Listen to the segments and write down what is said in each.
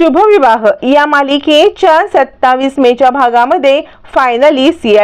शुभविवाह या मालिकेच्या सत्तावीस मेच्या भागामध्ये फायनली सी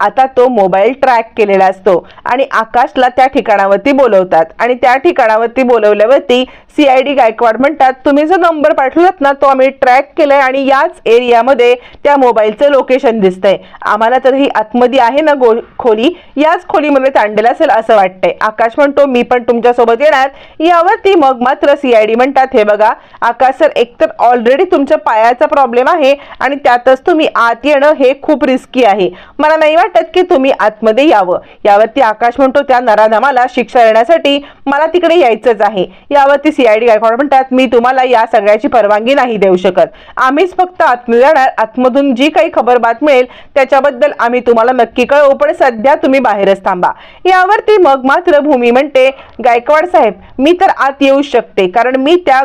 आता तो मोबाईल ट्रॅक केलेला असतो. आणि आकाशला त्या ठिकाणावरती बोलवतात. आणि त्या ठिकाणावरती बोलवल्यावरती सी आय डी गायकवाड म्हणतात तुम्ही जो नंबर पाठवलात ना तो आम्ही ट्रॅक केलाय आणि याच एरियामध्ये त्या मोबाईलचं लोकेशन दिसतंय. आम्हाला तर ही आतमध्ये आहे ना गो खोली? याच खोलीमध्ये तांडेल असेल असं वाटतंय. आकाश म्हणतो मी पण तुमच्यासोबत येणार. यावरती मग मात्र सी आय डी म्हणतात हे बघा आकाश सर एकतर ऑलरेडी तुमच्या पायाचा प्रॉब्लेम आहे आणि त्यातच तुम्ही आत येणं हे खूप रिस्की आहे. मला नाही वाटत की तुम्ही आतमध्ये यावं. यावरती आकाश म्हणतो त्या नराधामाला शिक्षा देण्यासाठी मला तिकडे यायचंच आहे. यावरती सीआयडी गायकवाड म्हणतात मी तुम्हाला या सगळ्याची परवानगी नाही देऊ शकत. आम्हीच फक्त आतमध्ये जाणार. आतमधून जी काही खबर बात मिळेल त्याच्याबद्दल आम्ही तुम्हाला नक्की कळवू. पण सध्या तुम्ही बाहेरच थांबा. यावरती मग मात्र भूमी म्हणते गायकवाड साहेब मी तर आत येऊ शकते. कारण मी त्या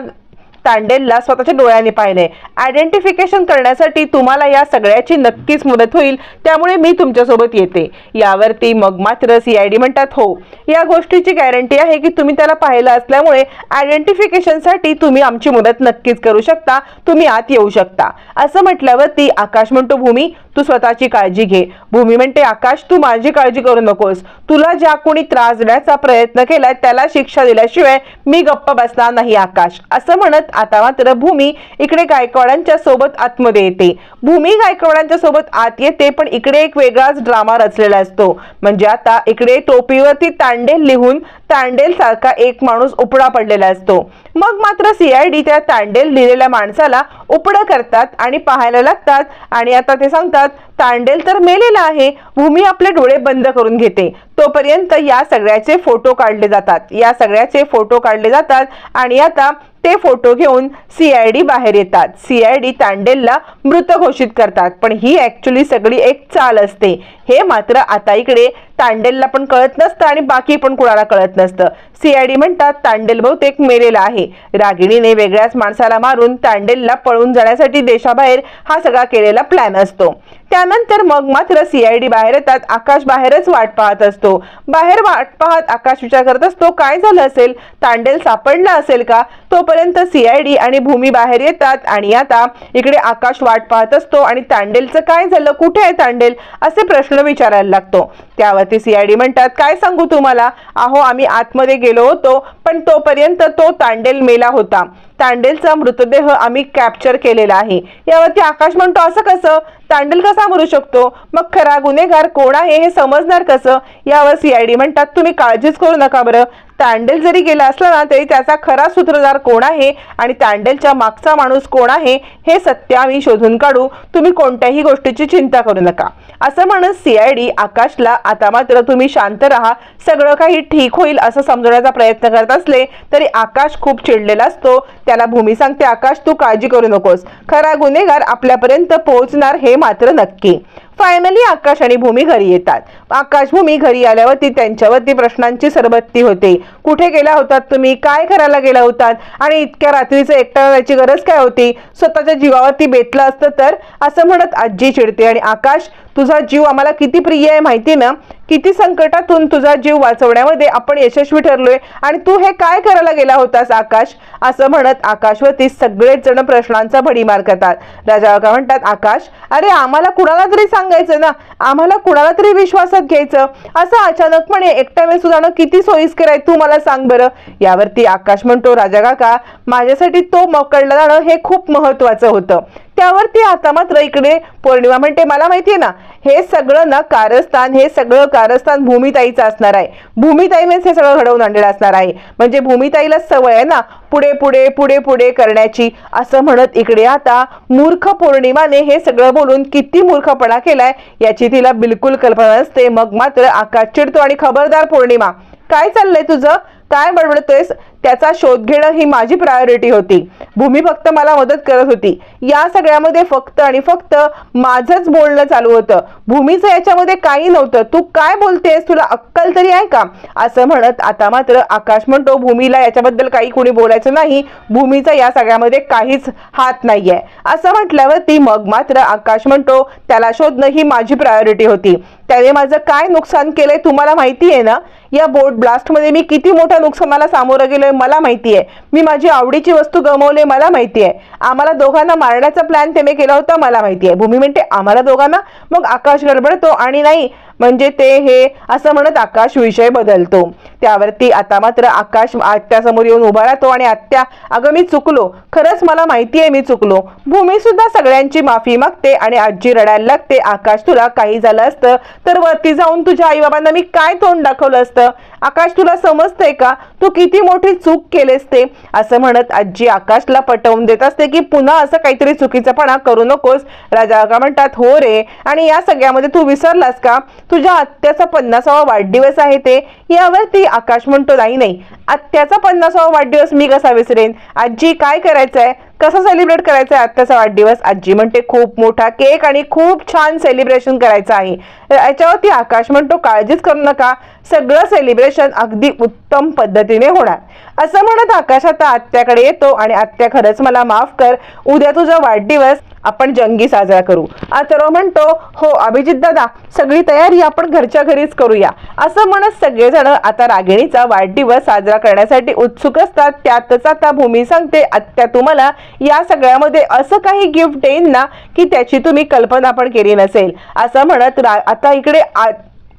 तांडेलला स्वतःच्या डोळ्यांनी पाहिले आयडेंटिफिकेशन करण्यासाठी तुम्हाला या सगळ्याची नक्कीच मदत होईल. त्यामुळे मी तुमच्यासोबत येते. यावरती मग मात्र सी आयडी म्हणतात हो. या गोष्टीची गॅरंटी आहे की तुम्ही त्याला पाहिलं असल्यामुळे आयडेंटिफिकेशनसाठी तुम्ही आमची मदत नक्कीच करू शकता. तुम्ही आत येऊ शकता. असं म्हटल्यावरती आकाश म्हणतो भूमी तू स्वतःची काळजी घे. भूमी म्हणते आकाश तू माझी काळजी करू नकोस. तुला ज्या कोणी त्रास देण्याचा प्रयत्न केलाय त्याला शिक्षा दिल्याशिवाय मी गप्प बसणार नाही आकाश. असं म्हणत आता मात्र भूमी इकडे गायकवाडांच्या सोबत आतमध्ये येते. भूमी गायकवाडांच्या सोबत आत येते पण इकडे एक वेगळाच ड्रामा रचलेला असतो. म्हणजे आता इकडे टोपीवरती तांडेल लिहून तांडेल सारखा एक माणूस उपडा पडलेला असतो. मग मात्र सीआयडी त्या तांडेल लिहिलेल्या माणसाला उपडं करतात आणि पाहायला लागतात. आणि आता ते सांगतात तांडेल तर मेलेला आहे भूमी आपले डोळे बंद करून घेते. तोपर्यंत या सगळ्याचे फोटो काढले जातात. या सगळ्याचे फोटो काढले जातात आणि आता ते फोटो घेऊन सीआयडी बाहेर येतात. सीआयडी तांडेलला मृत घोषित करतात. पण ही ऍक्च्युली सगळी एक चाल असते. हे मात्र आता इकडे तांडेलला पण कळत नसतं आणि बाकी पण कुणाला कळत नसतं. सीआयडी म्हणतात तांडेल बहुतेक मेलेला आहे. रागिणीने वेगळ्याच माणसाला मारून तांडेलला पळून जाण्यासाठी देशाबाहेर हा सगळा केलेला प्लॅन असतो. त्यानंतर मग मात्र सीआयडी बाहेर येतात आकाश बाहेरच वाट पाहत असतो. बाहेर वाट पाहत आकाश विचार करत असतो काय झालं असेल? तांडेल सापडला असेल का? तोपर्यंत सीआयडी आणि भूमी बाहेर येतात आणि आता इकडे आकाश वाट पाहत असतो आणि तांडेलचं काय झालं? कुठे आहे तांडेल? असे प्रश्न विचारायला लागतो. त्यावरती सीआयडी म्हणतात काय सांगू तुम्हाला? अहो आम्ही आतमध्ये गेलो होतो. पण तोपर्यंत तो तांडेल मेला होता. तांडेलचा मृतदेह आम्ही कॅप्चर केलेला आहे. यावरती आकाश म्हणतो असं कसं? तांडेल कसा मरू शकतो? मग खरा गुन्हेगार कोण आहे हे समजणार कसं? यावर सीआयडी म्हणतात तुम्ही काळजीच करू नका बरं. तांडेल जरी गेला असला ना तरी त्याचा खरा सूत्रधार कोण आहे आणि तांडेलच्या मागचा माणूस कोण आहे हे सत्य आम्ही शोधून काढू. तुम्ही कोणत्याही गोष्टीची चिंता करू नका. असं म्हणत सीआयडी आकाशला आता मात्र तुम्ही शांत राहा. सगळं काही ठीक होईल असं समजवण्याचा प्रयत्न करत असले तरी आकाश खूप चिडलेला असतो. त्याला भूमी सांगते आकाश तू काळजी करू नकोस. खरा गुन्हेगार आपल्यापर्यंत पोहोचणार हे मात्र नक्की. फायनली आकाश आणि भूमी घरी येतात. आकाश भूमी घरी आल्यावरती त्यांच्यावरती प्रश्नांची सरबत्ती होते. कुठे गेला होतात तुम्ही? काय करायला गेला होतात? आणि इतक्या रात्रीचं एकटा राहायची गरज काय होती? स्वतःच्या जीवावरती बेतलं असतं तर? असं म्हणत आजी चिडते. आणि आकाश तुझा जीव आम्हाला किती प्रिय आहे माहिती ना? किती संकटातून तुझा जीव वाचवण्यामध्ये आपण यशस्वी ठरलोय. आणि तू हे काय करायला गेला होतास आकाश? असं म्हणत आकाशवरती सगळेच जण प्रश्नांचा भडीमार करतात. राजा म्हणतात? आकाश अरे आम्हाला कुणाला तरी सांग सांगायचं ना आम्हाला कुणाला तरी विश्वासात घ्यायचं. असं अचानकपणे एकट्या वेळेस जाणं किती सोयीस्कर आहे तू मला सांग बरं. यावरती आकाश म्हणतो राजा काका माझ्यासाठी तो मकडला जाणं हे खूप महत्वाचं होतं. त्यावरती आता मात्र इकडे पौर्णिमा म्हणते मला माहितीये ना हे सगळं ना कारस्थान हे सगळं कारस्थान भूमिताईचं असणार आहे. भूमिताईनेच हे सगळं घडवून आणलेलं असणार आहे. म्हणजे भूमिताईला सवय आहे ना पुढे पुढे पुढे पुढे करण्याची. असं म्हणत इकडे आता मूर्ख पौर्णिमाने हे सगळं बोलून किती मूर्खपणा केलाय याची तिला बिलकुल कल्पना नसते. मग मात्र आकाश चिडतो आणि खबरदार पौर्णिमा. काय चाललंय तुझं? काय बडबडतेस त्याचा शोध घेणं ही माझी प्रायोरिटी होती. भूमी फक्त मला मदत करत होती. या सगळ्यामध्ये फक्त आणि फक्त माझंच बोलणं चालू होतं. भूमीचं याच्यामध्ये काही नव्हतं. तू काय बोलतेस? तुला अक्कल तरी आहे का? असं म्हणत आता मात्र आकाश म्हणतो भूमीला याच्याबद्दल काही कुणी बोलायचं नाही. भूमीचा या सगळ्यामध्ये काहीच हात नाही आहे असं म्हटल्यावर ती मग मात्र आकाश म्हणतो त्याला शोधणं ही माझी प्रायोरिटी होती. त्याने माझं काय नुकसान केलंय तुम्हाला माहिती आहे ना? या बोट ब्लास्टमध्ये मी किती मोठ्या नुकसानाला सामोरं गेलोय मला माहिती आहे मी माझी आवडीची वस्तू गमवले मला माहिती आहे. आम्हाला दोघांना मारण्याचा प्लॅन त्याने केला होता मला माहिती आहे. भूमी म्हणते आम्हाला दोघांना? मग आकाश गडबडतो आणि नाही म्हणजे ते हे असं म्हणत आकाश विषय बदलतो. त्यावरती आता मात्र आकाश आत्यासमोर येऊन उभा राहतो आणि आत्या अगं मी चुकलो. खरंच मला माहिती आहे मी चुकलो. भूमी सुद्धा सगळ्यांची माफी मागते आणि आजी रडायला लागते. आकाश तुला काही झालं असतं तर वरती जाऊन तुझ्या आईबाबांना मी काय तोंड दाखवलं असतं? आकाश तुला समजतंय का? तू किती मोठी चूक केलेस ते? असं म्हणत आजी आकाशला पटवून देत असते की पुन्हा असं काहीतरी चुकीचंपणा करू नकोस. राजा का म्हणतात हो रे आणि या सगळ्यामध्ये तू विसरलास का? तुझ्या आत्याचा पन्नासावा वाढदिवस आहे ते. यावर ती आकाश म्हणतो नाही नाही आत्याचा पन्नासावा वाढदिवस मी कसा विसरेन? आजी काय करायचंय? कसं सेलिब्रेट करायचं आहे आत्याचा वाढदिवस? आजी म्हणते खूप मोठा केक आणि खूप छान सेलिब्रेशन करायचं आहे. याच्यावरती आकाश म्हणतो काळजीच करू नका. सगळं सेलिब्रेशन अगदी उत्तम पद्धतीने होणार. असं म्हणत आकाश आता आत्याकडे येतो आणि आत्या खरंच मला माफ कर. उद्या तुझा वाढदिवस. आपण जंगी साजरा करू. अथर्व म्हणतो हो अभिजित दादा सगळी तयारी आपण घरच्या घरीच करूया. असं म्हणत सगळेजण आता रागिणीचा वाढदिवस साजरा करण्यासाठी उत्सुक असतात. त्यातच आता भूमी सांगते आत्या तुम्हाला या सगळ्यामध्ये असं काही गिफ्ट देईन ना की त्याची तुम्ही कल्पना पण केली नसेल. असं म्हणत रा- आता इकडे आ-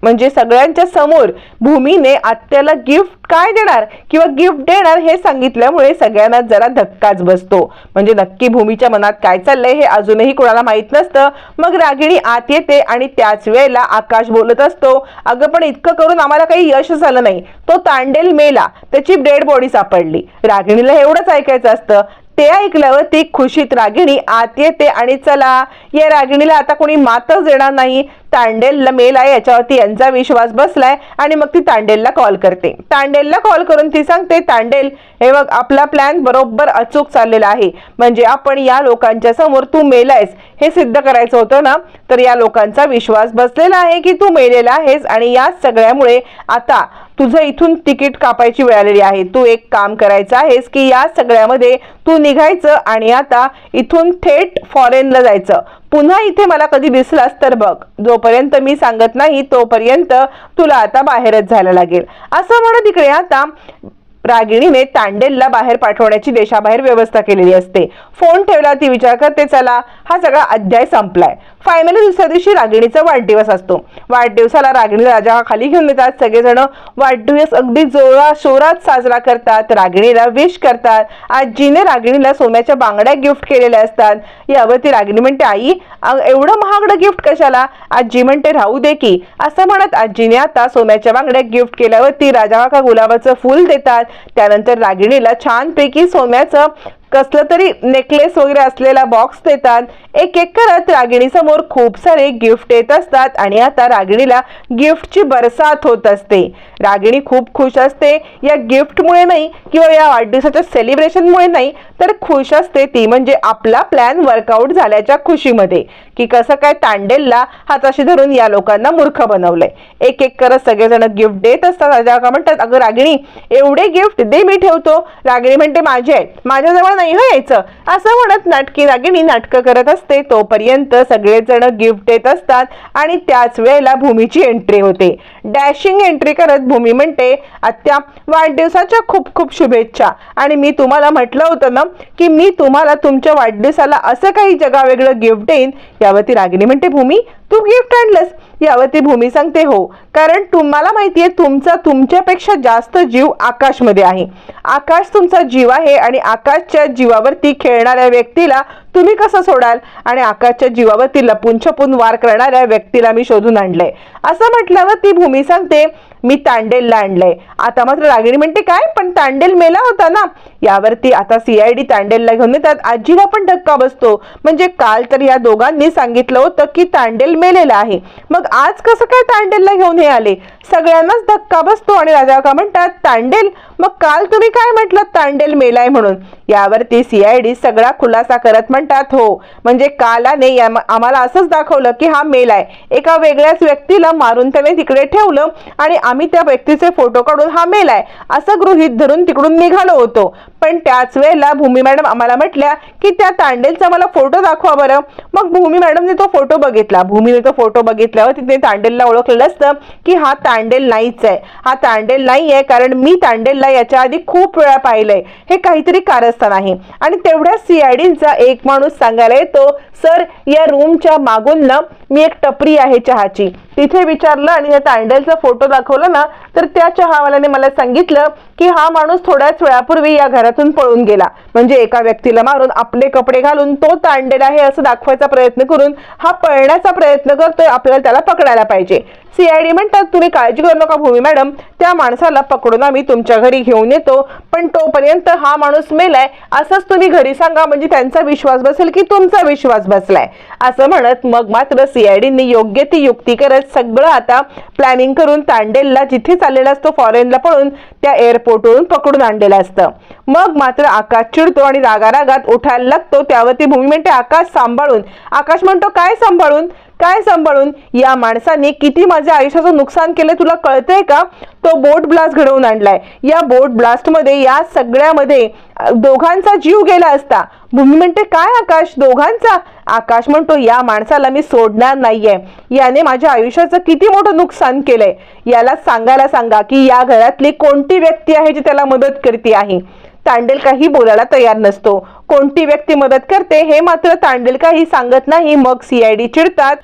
म्हणजे सगळ्यांच्या समोर भूमीने आत्याला गिफ्ट काय देणार किंवा गिफ्ट देणार हे सांगितल्यामुळे सगळ्यांना जरा धक्काच बसतो. म्हणजे नक्की भूमीच्या मनात काय चाललंय हे अजूनही कोणाला माहीत नसतं. मग रागिणी आत येते आणि त्याच वेळेला आकाश बोलत असतो अगं पण इतकं करून आम्हाला काही यश झालं नाही. तो तांडेल मेला. त्याची डेड बॉडी सापडली. रागिणीला एवढंच ऐकायचं असतं. ते ऐकल्यावर ती खुशीत रागिणी आत येते आणि चला या रागिणीला आता कोणी मातच देणार नाही. तांडेलला मेल आहे याच्यावरती यांचा विश्वास बसलाय आणि मग ती तांडेलला कॉल करते. तांडेलला कॉल करून ती सांगते तांडेल हे बघ आपला प्लॅन बरोबर अचूक चाललेला आहे. म्हणजे आपण या लोकांच्या समोर तू मेलायस. हे सिद्ध करायचं होतं ना तर या लोकांचा विश्वास बसलेला आहे की तू मेलेला आहेस आणि या सगळ्यामुळे आता तुझं इथून तिकीट कापायची वेळ आलेली आहे. तू एक काम करायचं आहेस की या सगळ्यामध्ये तू निघायचं आणि आता इथून थेट फॉरेनला जायचं. पुन्हा इथे मला कधी दिसलास तर बघ. जोपर्यंत मी सांगत नाही तोपर्यंत तुला आता बाहेरच जायला लागेल. असं म्हणत इकडे आता रागिणीने तांडेलला बाहेर पाठवण्याची देशाबाहेर व्यवस्था केलेली असते. फोन ठेवला ती विचार करते चला हा सगळा अध्याय संपलाय. फायनली दुसऱ्या दिवशी रागिणीचा वाढदिवस असतो. वाढदिवसाला रागिणी राजा खाली घेऊन येतात. सगळेजण वाढदिवस अगदी जोरा शोरात साजरा करतात. रागिणीला विश करतात. आजीने रागिणीला सोन्याच्या बांगड्या गिफ्ट केलेल्या असतात. यावरती रागिणी म्हणते आई एवढं महागडं गिफ्ट कशाला? आजी म्हणते राहू दे की. असं म्हणत आजीने आता सोन्याच्या बांगड्या गिफ्ट केल्यावरती राजा काका गुलाबाचं फूल देतात. त्यानंतर रागिणीला छानपैकी सोन्याचं कसलं तरी नेकलेस वगैरे असलेला बॉक्स देतात. एक एक करत रागिणी समोर खूप सारे गिफ्ट येत असतात आणि आता रागिणीला गिफ्टची बरसात होत असते. रागिणी खूप खुश असते. या गिफ्टमुळे नाही किंवा या वाढदिवसाच्या सेलिब्रेशनमुळे नाही तर खुश असते ती म्हणजे आपला प्लॅन वर्कआउट झाल्याच्या खुशीमध्ये. की कसं काय तांडेलला हाताशी धरून या लोकांना मूर्ख बनवलंय. एक एक करत सगळेजण गिफ्ट देत असतात. म्हणतात अगं रागिणी एवढे गिफ्ट दे मी ठेवतो. रागिणी म्हणते माझे आहेत. माझ्याजवळ नाही हो यायचं. असं म्हणत नाटकी रागिणी नाटकं करत असते. तोपर्यंत सगळेजण गिफ्ट देत असतात आणि त्याच वेळेला भूमीची एंट्री होते. डॅशिंग एंट्री करत भूमी म्हणते आत्या वाढदिवसाच्या खूप खूप शुभेच्छा. आणि मी तुम्हाला म्हटलं होतं ना की मी तुम्हाला तुमच्या वाढदिवसाला असं काही जगावेगळं गिफ्ट देईन. यावरती रागिणी म्हणते भूमी तू गिफ्ट आणलंस. यावरती भूमी सांगते हो कारण तुम्हाला माहितीये तुमचा तुमच्यापेक्षा जास्त जीव आकाशमध्ये आहे. आकाश तुमचा जीव आहे आणि आकाशच्या जीवावरती खेळणाऱ्या व्यक्तीला तुम्ही कसं सोडाल? आणि आकाशच्या जीवावरती लपून छपून वार करणाऱ्या व्यक्तीला मी शोधून आणलंय. असं म्हटल्यावर ती भूमी सांगते मी तांडेलला आणलंय. आता मात्र रागिणी म्हणते काय? पण तांडेल मेला होता ना? यावरती आता सीआयडी तांडेलला घेऊन येतात. आजीला पण धक्का बसतो. म्हणजे काल तर या दोघांनी सांगितलं होतं की तांडेल मेलेला आहे. मग आज कसं काय तांडेलला घेऊन हे आले? सगळ्यांनाच धक्का बसतो आणि राजा का म्हणतात तांडेल मग काल तुम्ही काय म्हटलं? तांडेल मेलाय म्हणून. यावरती सीआयडी सगळा खुलासा करत म्हणतात म्हणतात हो. म्हणजे कालाने या- आम्हाला असंच दाखवलं की हा मेल आहे. एका वेगळ्याच व्यक्तीला मारून त्याने तिकडे ठेवलं आणि आम्ही त्या व्यक्तीचे फोटो काढून हा मेल आहे. असं गृहीत धरून तिकडून निघालो होतो. पण त्याच वेळेला भूमी मॅडम आम्हाला म्हटल्या की त्या तांडेलचा मला फोटो दाखवा बरं. मग भूमी मॅडमने तो फोटो बघितला. भूमीने तो फोटो बघितल्यावर तिथे तांडेलला ओळखलेलं असतं की हा तांडेल नाहीच आहे. हा तांडेल नाही आहे कारण मी तांडेलला याच्या आधी खूप वेळा पाहिलंय. हे काहीतरी कारस्थान आहे. आणि तेवढ्या सीआयडींचा एक माणूस सांगायला येतो सर या रूमच्या मागून ना मी एक टपरी आहे चहाची. तिथे विचारलं आणि या तांडेलचा फोटो दाखवला ना तर त्या चहावाल्याने मला सांगितलं की हा माणूस थोड्याच वेळापूर्वी या घरातून पळून गेला. म्हणजे एका व्यक्तीला मारून आपले कपडे घालून तो तांडेल आहे असं दाखवायचा प्रयत्न करून हा पळण्याचा प्रयत्न करतोय आपल्याला त्याला पकडायला पाहिजे. सीआयडी म्हणतात तुम्ही काळजी करू नका भूमी मॅडम त्या माणसाला पकडून आम्ही तुमच्या घरी घेऊन येतो पण तोपर्यंत हा माणूस मेलाय असंच तुम्ही घरी सांगा म्हणजे त्यांचा विश्वास बसेल की तुमचा विश्वास बसलाय. असं म्हणत मग मात्र सीआयडींनी योग्य ती युक्ती करत सगळं आता प्लॅनिंग करून तांडेलला जिथे चाललेला असतो फॉरेनला पळून त्या एअरपोर्टवरून पकडून आणलेलं असतं. मग मात्र आकाश चिडतो आणि रागारागात उठायला लागतो. त्यावरती भूमी म्हणते आकाश सांभाळून. आकाश म्हणतो काय सांभाळून? काय सांभाळून या माणसाने किती माझ्या आयुष्याचं नुकसान केलं तुला कळतंय का? तो बोट ब्लास्ट घडवून आणलाय. या बोट ब्लास्टमध्ये या सगळ्यामध्ये दोघांचा जीव गेला असता. भूमी म्हणते काय आकाश? दोघांचा? आकाश म्हणतो या माणसाला मी सोडणार नाहीये. याने माझ्या आयुष्याचं किती मोठं नुकसान केलंय. याला सांगायला सांगा की या घरातली कोणती व्यक्ती आहे जी त्याला मदत करते आहे? तांडेल काही बोलायला तयार नसतो. कोणती व्यक्ती मदत करते? हे मात्र तांडेल काही सांगत नाही. मग सीआयडी चिडतात.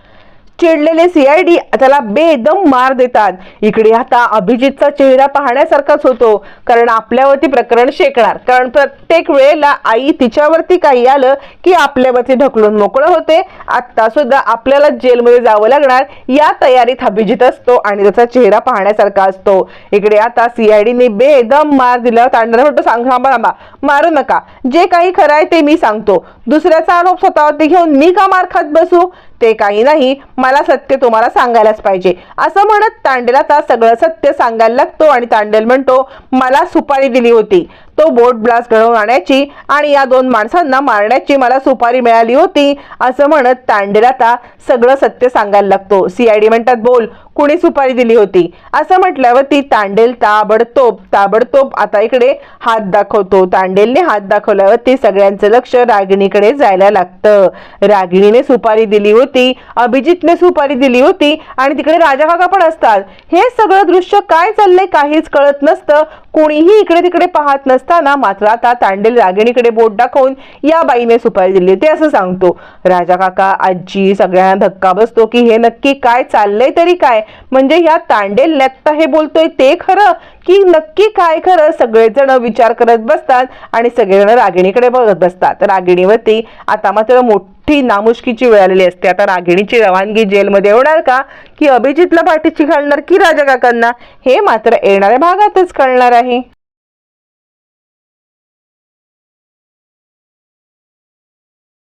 चिडलेले सीआयडी त्याला बेदम मार देतात. इकडे आता अभिजितचा चेहरा पाहण्यासारखाच होतो. कारण आपल्यावरती प्रकरण शेकणार. कारण प्रत्येक वेळेला आई तिच्यावरती काही आलं की आपल्यावरती ढकलून मोकळं होते. आता सुद्धा आपल्याला जेलमध्ये जावं लागणार. या तयारीत अभिजित असतो आणि त्याचा चेहरा पाहण्यासारखा असतो. इकडे आता सीआयडीने बेदम मार दिला. तांडणं म्हणतो सांग थांबा थांबा. मारू नका. जे काही खरं आहे ते मी सांगतो. दुसऱ्याचा आरोप स्वतःवरती घेऊन मी का मार खात बसू? ते काही नाही मला सत्य तुम्हाला सांगायलाच पाहिजे. असं म्हणत तांडेलाचा सगळं सत्य सांगायला लागतो आणि तांडेल म्हणतो मला सुपारी दिली होती. तो बोट ब्लास्ट घडवून आणण्याची आणि या दोन माणसांना मारण्याची मला सुपारी मिळाली होती असं म्हणत तांडेल आता सगळं सत्य सांगायला लागतो. सीआयडी म्हणतात बोल कुणी सुपारी दिली होती? असं म्हटल्यावर ती तांडेल ताबडतोब ताबडतोब आता इकडे हात दाखवतो. तांडेलने हात दाखवल्यावर ती सगळ्यांचं लक्ष रागिणीकडे जायला लागतं. रागिणीने सुपारी दिली होती अभिजितने सुपारी दिली होती आणि तिकडे राजा काका पण असतात. हे सगळं दृश्य काय चाललंय काहीच कळत नसतं. कोणीही इकडे तिकडे पाहत नसतं. असताना मात्र आता तांडेल रागिणीकडे बोट दाखवून या बाईने सुपारी दिली होती असं सांगतो. राजा काका आजी सगळ्यांना धक्का बसतो की हे नक्की काय चाललंय तरी काय? म्हणजे या तांडेल नत्ता हे बोलतोय ते खरं? की नक्की काय खरं? सगळेजण विचार करत बसतात आणि सगळेजण रागिणीकडे बघत बसतात. रागिणीवरती आता मात्र मोठी नामुष्कीची वेळ आलेली असते. आता रागिणीची रवानगी जेलमध्ये होणार का? की अभिजितला पाठीची घालणार की राजा काकांना? हे मात्र येणाऱ्या भागातच कळणार आहे.